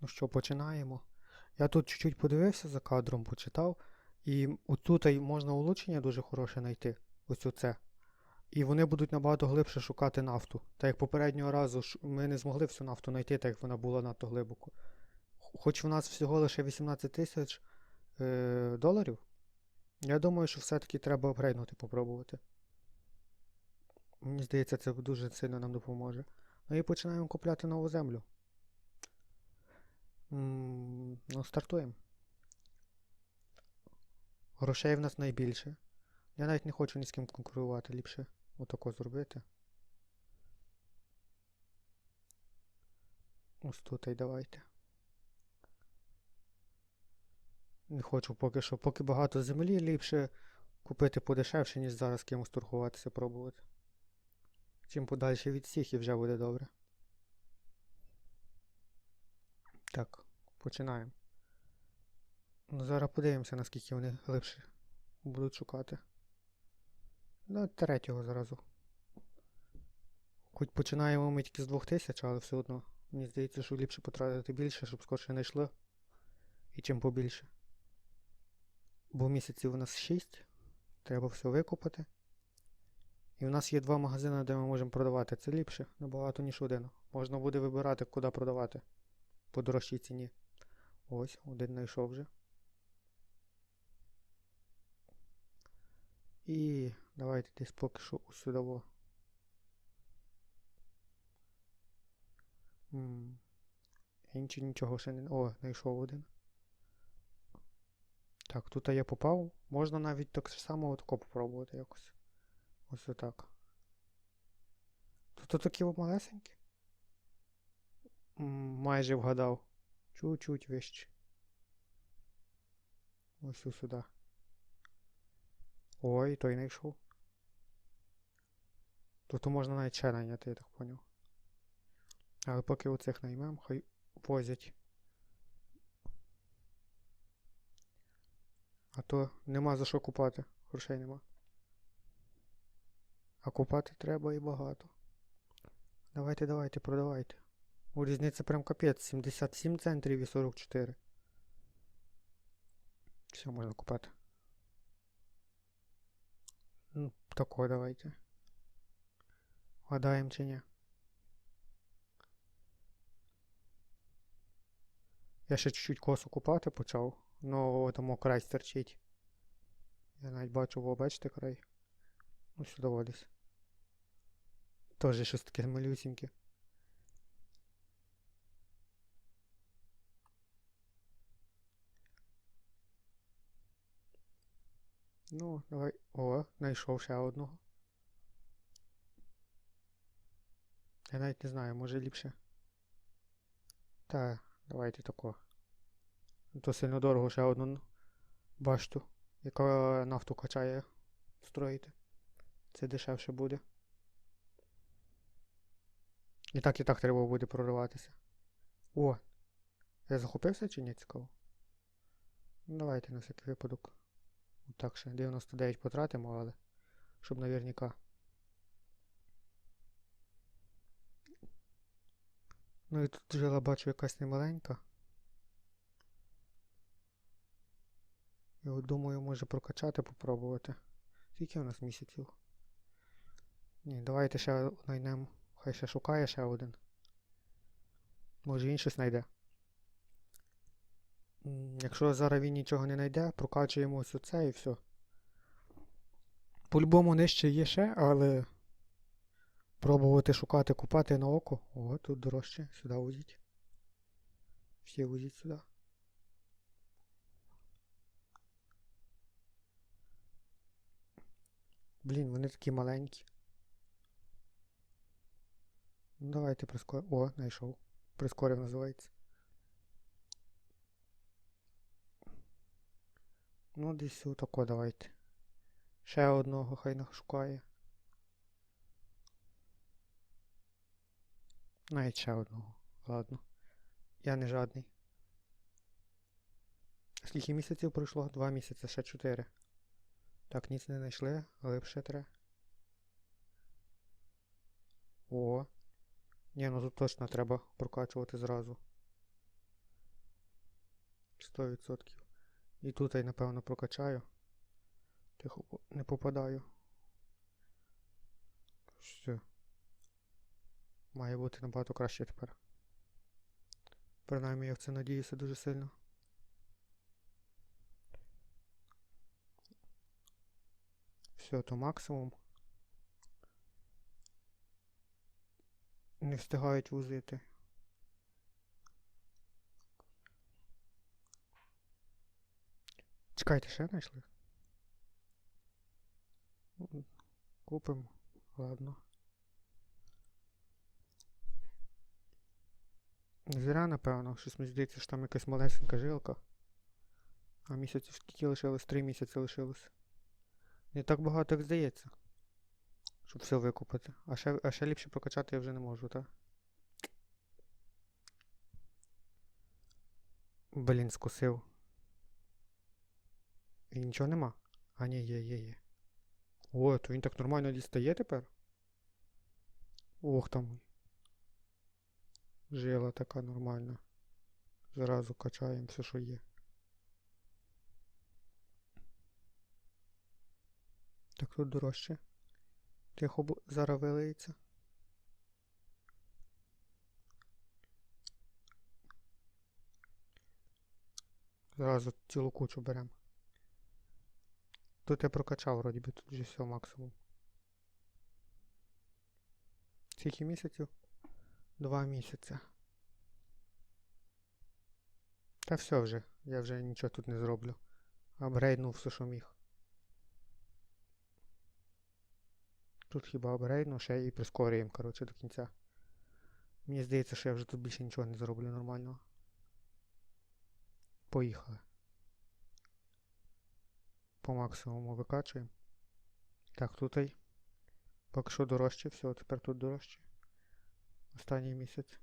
Ну що, починаємо. Я тут чуть-чуть подивився за кадром, почитав, і отут можна улучшення дуже хороше знайти. Ось оце. І вони будуть набагато глибше шукати нафту. Так як попереднього разу ми не змогли всю нафту знайти, так як вона була надто глибоко. Хоч в нас всього лише 18 тисяч е, доларів, я думаю, що все-таки треба апгрейднути, попробувати. Мені здається, це дуже сильно нам допоможе. Ну і починаємо купляти нову землю. Ну, стартуємо. Грошей в нас найбільше. Я навіть не хочу ні з ким конкурувати, ліпше отако зробити. Ось тут і давайте. Не хочу поки що. Поки багато землі, ліпше купити подешевше, ніж зараз кимось торгуватися, пробувати. Чим подальше від всіх і вже буде добре. Так, починаємо. Ну, зараз подивимося, наскільки вони глибше будуть шукати. Ну, третього зразу. Хоч починаємо ми тільки з 2000, але все одно. Мені здається, що ліпше потратити більше, щоб скорше не йшло. І чим побільше. Бо місяців у нас 6. Треба все викупити. І в нас є два магазини, де ми можемо продавати. Це ліпше набагато, ніж один. Можна буде вибирати, куди продавати. По дорожчій ціні. Ось, один знайшов вже. І давайте десь поки що сюди. во. Інші нічого ще не. О, знайшов один. Так, тут я попав. Можна навіть так само отако попробувати якось. Ось отак. Тут такі малесенькі. Майже вгадав. Чуть-чуть вище. Ось ось сюди. Ой, той знайшов. Тут можна навіть ще найняти, я так поняв. Але поки оцих наймем, хай возять. А то нема за що купати, грошей нема. А купати треба і багато. Давайте, давайте, продавайте. У різниця прям капець. 77 центрів і 44. Все, можна купати. Ну, тако давайте. Гадаємо чи ні. Я ще чуть-чуть косу купати почав, но тому край стерчить. Я навіть бачу, во, бачите край. Ну, сюди водись. Тоже щось таке малюсіньке. Ну, давай. О, знайшов ще одного. Я навіть не знаю, може ліпше. Та, давайте тако. То сильно дорого ще одну башту, яка нафту качає строїти. Це дешевше буде. І так, і так треба буде прориватися. О! Я захопився чи ні цікаво? Ну, давайте на всякий випадок. Так ще 99 потратимо, але щоб наверняка. Ну і тут жила бачу якась немаленька. От думаю, може прокачати, попробувати. Скільки у нас місяців? Ні, давайте ще знайдемо. Хай ще шукає ще один. Може щось знайде. Якщо зараз він нічого не знайде, прокачуємо ось оце і все. По-любому нижче є ще, але пробувати шукати, купати на око. О, тут дорожче. Сюди возіть. Всі возіть сюди. Блін, вони такі маленькі. Ну давайте прискор... О, знайшов. Прискорив називається. Ну, десь отако давайте. Ще одного хай нашукає. Навіть ще одного. Ладно. Я не жадний. Скільки місяців пройшло? Два місяці, ще чотири. Так, ніц не знайшли, глибше треба. О. Ні, ну тут точно треба прокачувати зразу. 100%. І тут я, напевно, прокачаю. Тихо, не попадаю. Все. Має бути набагато краще тепер. Принаймні я в це надіюся дуже сильно. Все, то максимум. Не встигають вузити. Чекайте, ще знайшли? Купимо. Ладно. Зря, напевно, щось мені здається, що там якась малесенька жилка. А місяців скільки лишилось? Три місяці лишилось. Не так багато, як здається. Щоб все викупити. А ще, а ще ліпше прокачати я вже не можу, так? Блін, скусив. І нічого нема. А ні, є, є, є. О, то він так нормально дістає тепер? Ох там. Жила така нормальна. Зразу качаємо все, що є. Так тут дорожче. Тихо зараз вилиється. Зразу цілу кучу беремо. Тут я прокачав, вроді би, тут вже все максимум. Скільки місяців? Два місяці. Та все вже, я вже нічого тут не зроблю. Апгрейднув все, що міг. Тут хіба апгрейдну, ще і прискорюємо, коротше, до кінця. Мені здається, що я вже тут більше нічого не зроблю нормального. Поїхали. По максимуму викачуємо. Так, тут. Поки що дорожче, все, тепер тут дорожче. Останній місяць.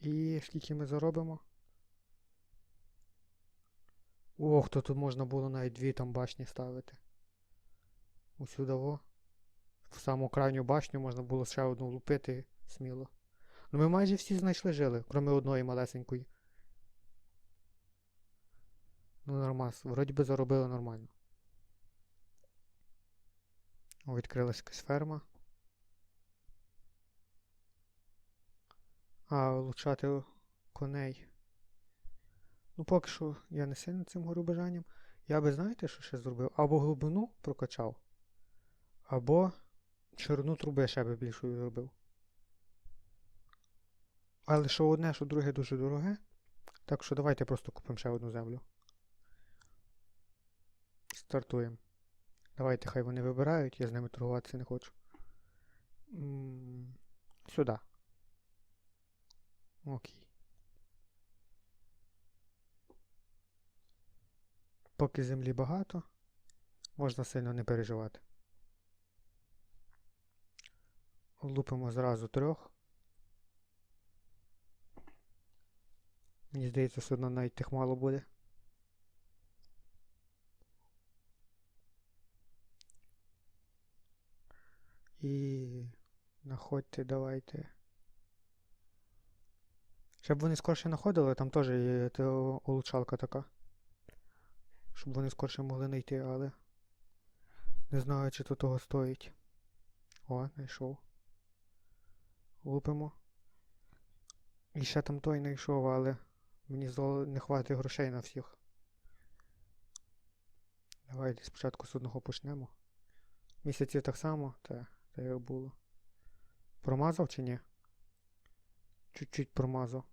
І скільки ми заробимо? Ох, то тут можна було навіть дві там башні ставити. Усюди во. В саму крайню башню можна було ще одну лупити сміло. Ну ми майже всі знайшли жили, крім одної малесенької. Ну нормас, вроді би заробили нормально. О, відкрилась якась ферма. А, влучати коней. Ну, поки що я не сильно цим горю бажанням. Я би, знаєте, що ще зробив? Або глибину прокачав, або ширину труби ще би більшою зробив. Але що одне, що друге дуже дороге. Так що давайте просто купимо ще одну землю. Стартуємо. Давайте, хай вони вибирають, я з ними торгуватися не хочу. Сюди. Окей. Поки землі багато, можна сильно не переживати. Лупимо зразу трьох. Мені здається, все одно навіть тих мало буде. І находьте, давайте. Щоб вони скорше знаходили, там теж є улучшалка така. Щоб вони скорше могли знайти, але не знаю, чи то того стоїть. О, знайшов. Лупимо. І ще там той знайшов, але мені не хватить грошей на всіх. Давайте спочатку з одного почнемо. Місяців так само, та, та як було. Промазав чи ні? Чуть-чуть промазав.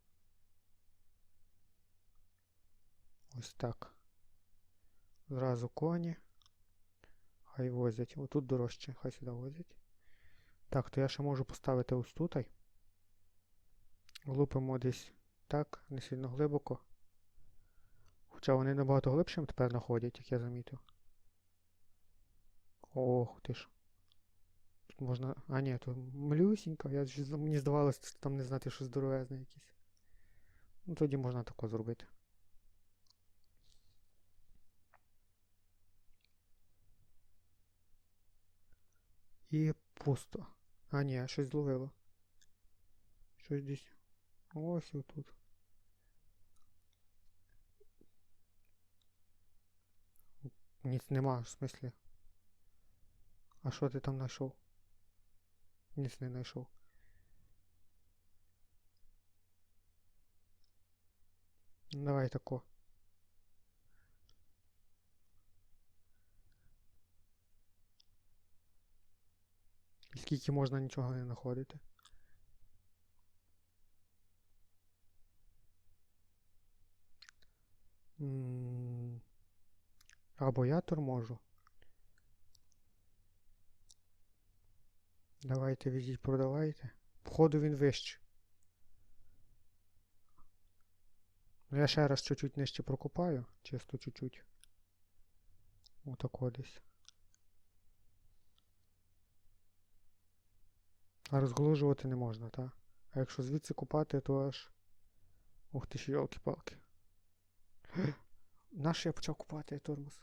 Ось так. Зразу коні. Хай возять. Отут дорожче, хай сюди возять. Так, то я ще можу поставити ось тут. Лупимо десь так, не сильно глибоко. Хоча вони набагато глибшим тепер знаходять, як я замітив. Ох ти ж. Тут можна. А ні, то малюсінько. Я ж- мені здавалося, що там не знати, що здоровезне якесь. Ну тоді можна тако зробити. І пусто. А ні, щось зловило. Щось десь Ось отут. Ніц нема, в смислі. А що ти там знайшов? Ніц не знайшов. Ну, Давай тако. Скільки можна нічого не знаходити? Або я торможу. Давайте візіть, продавайте. Походу він вище. Ну, Я ще раз чуть-чуть нижче прокопаю, чисто чуть-чуть. Отако десь. А розголужувати не можна, так? А якщо звідси купати, то аж. Ух ти ж, йолки-палки. Наш я почав купати тормоз.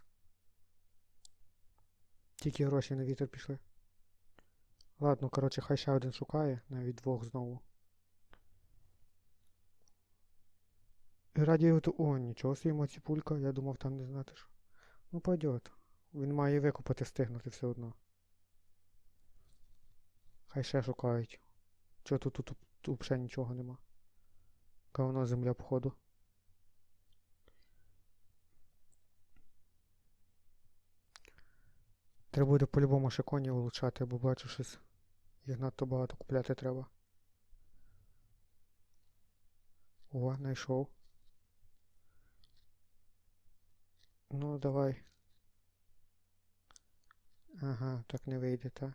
Тільки гроші на вітер пішли. Ладно, коротше, хай ще один шукає, навіть двох знову. І Раді то. О, нічого собі ціпулька, я думав там не знати що. Ну пойдет. Він має викопати стигнути все одно. Хай ще шукають. Чого тут, тут, тут взагалі нічого нема. Говно земля, походу. Треба буде по-любому ще коні улучшати, бо бачу щось. Їх надто багато купляти треба. О, знайшов. Ну, давай. Ага, так не вийде, та.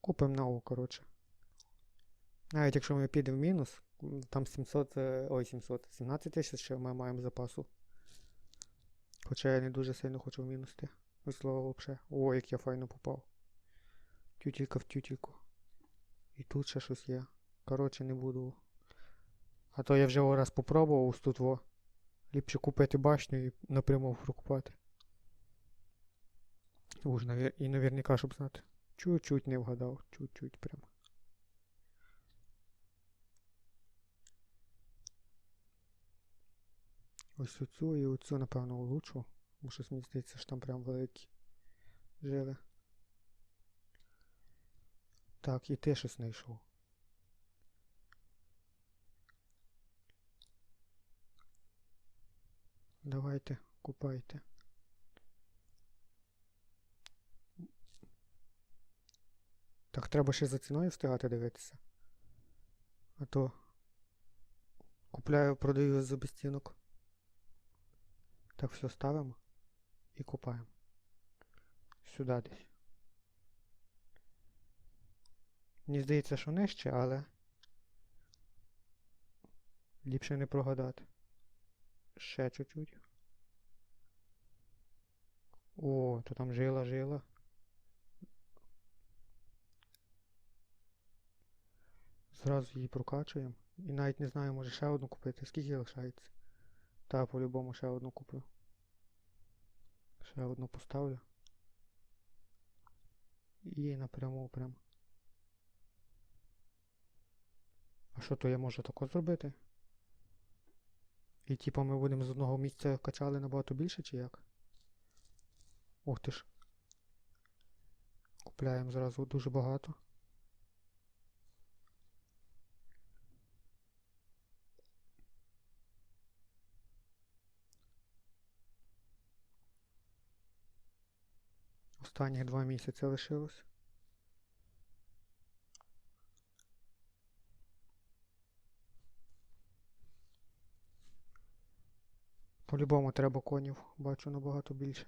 Купимо нову, коротше. Навіть якщо ми підемо в мінус, там 700, е, ой, 700, 17 тисяч ще ми маємо запасу. Хоча я не дуже сильно хочу в мінус йти. Ось слово взагалі. О, як я файно попав. Тютілька в тютільку. І тут ще щось є. Коротше, не буду. А то я вже раз попробував ось тут во. Ліпше купити башню і напряму прокупати. Уж, навер... і наверняка, щоб знати. Чуть-чуть не вгадав. Чуть-чуть прям. Ось оцю і оцю, напевно, улучшу. Бо щось мені здається, що там прям великі жили. Так, і ти щось знайшов. Давайте, купайте. Так, треба ще за ціною встигати дивитися. А то купляю, продаю за безцінок. Так, все ставимо і купаємо. Сюди десь. Мені здається, що нижче, але ліпше не прогадати. Ще чуть-чуть. О, то там жила, жила. Зразу її прокачуємо. І навіть не знаю, може ще одну купити. Скільки лишається? Та, по-любому ще одну куплю. Ще одну поставлю. І напряму прям. А що то я можу тако зробити? І типа ми будемо з одного місця качали набагато більше, чи як? Ух ти ж. Купляємо зразу дуже багато. Останніх два місяці лишилось. По-любому треба конів, бачу набагато більше.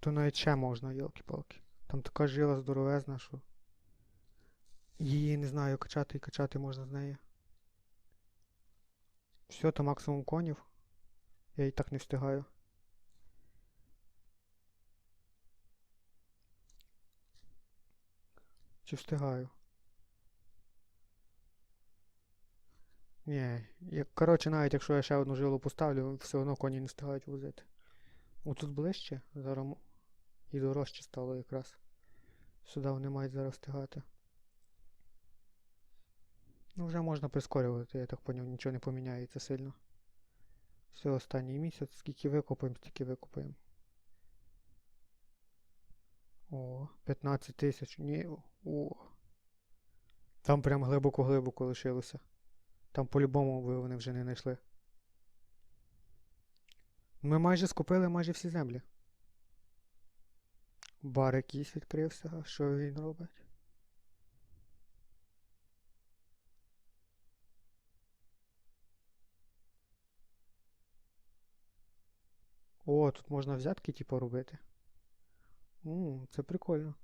То, навіть ще можна, йолки-палки. Там така жила здоровезна, що її не знаю, качати і качати можна з неї. Все, то максимум конів. Я і так не встигаю. Чи встигаю? Ні, коротше, навіть якщо я ще одну жилу поставлю, все одно коні не встигають возити. О, тут ближче. Зараз І дорожче стало якраз. Сюди вони мають зараз встигати. Ну, вже можна прискорювати, я так поняв, нічого не поміняється сильно. Все, останній місяць, скільки викопаємо, стільки викопаємо. О, 15 тисяч. Ні. О. Там прям глибоко-глибоко лишилося. Там по-любому ви вони вже не знайшли. Ми майже скупили майже всі землі. Бар якийсь відкрився, що він робить? О, тут можна взятки типу робити. М, це прикольно.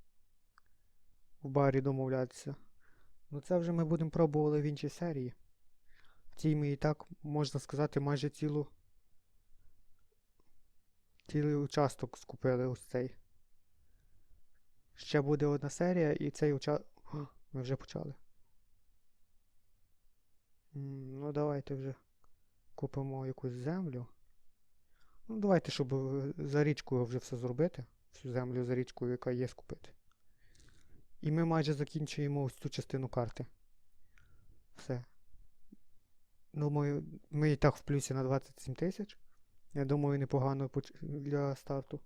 В барі домовлятися. Ну це вже ми будемо пробували в іншій серії. Ми і так, можна сказати, майже цілу. Цілий участок скупили ось цей. Ще буде одна серія, і цей участок. Ми вже почали. Ну, давайте вже купимо якусь землю. Ну, давайте, щоб е, за річкою вже все зробити. Всю землю за річкою, яка є, скупити. І ми майже закінчуємо ось цю частину карти. Все. Думаю, ми і так в плюсі на 27 тисяч. Я думаю, непогано для старту.